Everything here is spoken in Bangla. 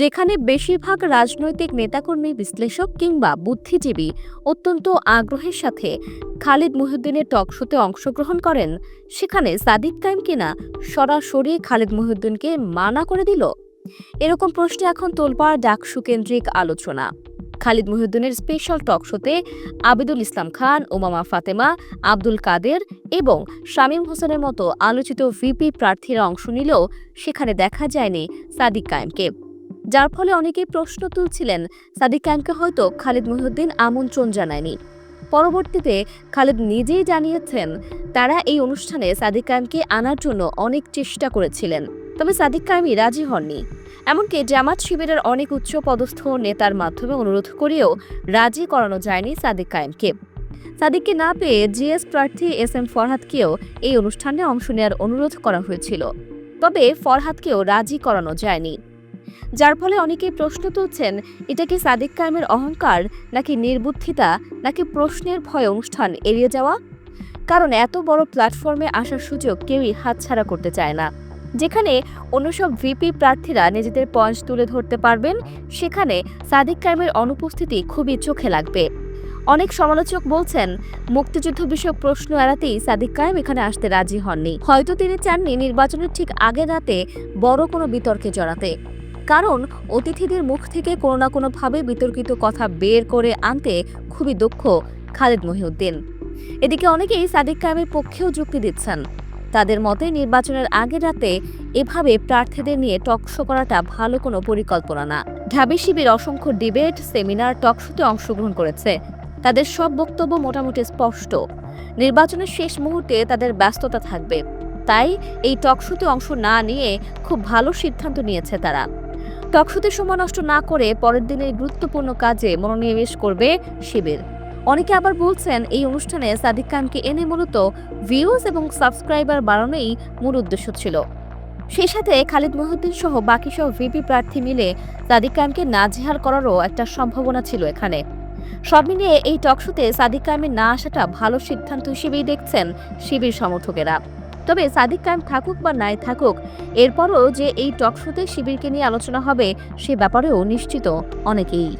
যেখানে বেশিরভাগ রাজনৈতিক নেতাকর্মী, বিশ্লেষক কিংবা বুদ্ধিজীবী অত্যন্ত আগ্রহের সাথে খালিদ মহিউদ্দিনের টকশোতে অংশগ্রহণ করেন, সেখানে সাদিক কাইম কিনা সরাসরি খালিদ মহিউদ্দিনকে মানা করে দিল? এরকম প্রশ্নে এখন তোলপাড় ডাকসু কেন্দ্রিক আলোচনা। খালিদ মহিউদ্দিনের স্পেশাল টকশোতে আবিদুল ইসলাম খান ওমামা ফাতেমা, আব্দুল কাদের এবং শামীম হোসেনের মতো আলোচিত ভিপি প্রার্থীরা অংশ নিলেও সেখানে দেখা যায়নি সাদিক কায়েমকে যার ফলে অনেকেই প্রশ্ন তুলছিলেন, সাদিক কায়েমকে হয়তো খালিদ মহিউদ্দিন আমন্ত্রণ জানায়নি। পরবর্তীতে খালেদ নিজেই জানিয়েছেন, তারা এই অনুষ্ঠানে সাদিক কায়েমকে আনার জন্য অনেক চেষ্টা করেছিলেন। তবে সাদিক কায়েমই রাজি হননি। এমনকি জামাত শিবিরের অনেক উচ্চ পদস্থ নেতার মাধ্যমে অনুরোধ করেও রাজি করানো যায়নি সাদিক কায়েমকে সাদিককে না পেয়ে জিএস প্রার্থী এস এম ফরহাদকেও এই অনুষ্ঠানে অংশ নেওয়ার অনুরোধ করা হয়েছিল। তবে ফরহাদকেও রাজি করানো যায়নি। যার ফলে অনেকেই প্রশ্ন তুলছেন, এটা কি সাদিক কায়েমের অহংকার, নাকি নির্বুদ্ধিতা, নাকি প্রশ্নের ভয়ে অনুষ্ঠান এড়িয়ে যাওয়া? কারণ এত বড় প্ল্যাটফর্মে আসার সুযোগ কেউই হাতছাড়া করতে চায় না। যেখানে অন্য সব ভিপি প্রার্থীরা নিজেদের পয়েন্ট তুলে ধরতে পারবেন, সেখানে সাদিক কায়েমের অনুপস্থিতি খুবই চোখে লাগবে। অনেক সমালোচক বলছেন, মুক্তিযুদ্ধ বিষয়ক প্রশ্ন এড়াতেই সাদিক কায়েম এখানে আসতে রাজি হননি। হয়তো তিনি চাননি নির্বাচনের ঠিক আগে রাতে বড় কোনো বিতর্কে জড়াতে। কারণ অতিথিদের মুখ থেকে কোনো না কোনোভাবে বিতর্কিত কথা বের করে আনতে খুবই দক্ষ খালেদ মহিউদ্দিন। এদিকে অনেকেই সাদিক কায়েমের পক্ষেও যুক্তি দিচ্ছেন। তাদের মতে নির্বাচনের আগের রাতে এভাবে প্রার্থীদের নিয়ে টকশো করাটা ভালো কোনো পরিকল্পনা না। ঢাবি শিবির অসংখ্য ডিবেট, সেমিনার টকশোতে অংশগ্রহণ করেছে। তাদের সব বক্তব্য মোটামুটি স্পষ্ট। নির্বাচনের শেষ মুহূর্তে তাদের ব্যস্ততা থাকবে। তাই এই টকশোতে অংশ না নিয়ে খুব ভালো সিদ্ধান্ত নিয়েছে তারা। টকশোতে সময় নষ্ট না করে পরের দিনের গুরুত্বপূর্ণ কাজে মনোনিবেশ করবে শিবির। অনেকে আবার বলছেন, এই অনুষ্ঠানে সাদিক খানকে এনে মূলত ভিউজ এবং সাবস্ক্রাইবার বাড়ানোই মূল উদ্দেশ্য ছিল। সেই সাথে খালিদ মহিউদ্দিন সহ বাকি সব ভিপি প্রার্থী মিলে সাদিক খানকে নাজেহাল করারও একটা সম্ভাবনা ছিল এখানে। সব মিলিয়ে এই টকশোতে সাদিক কায়েমের না আসাটা ভালো সিদ্ধান্ত হিসেবেই দেখছেন শিবির সমর্থকেরা। তবে সাদিক কায়েম থাকুক বা নাই থাকুক, এরপরও যে এই টকশোতে শিবিরকে নিয়ে আলোচনা হবে সে ব্যাপারেও নিশ্চিত অনেকেই।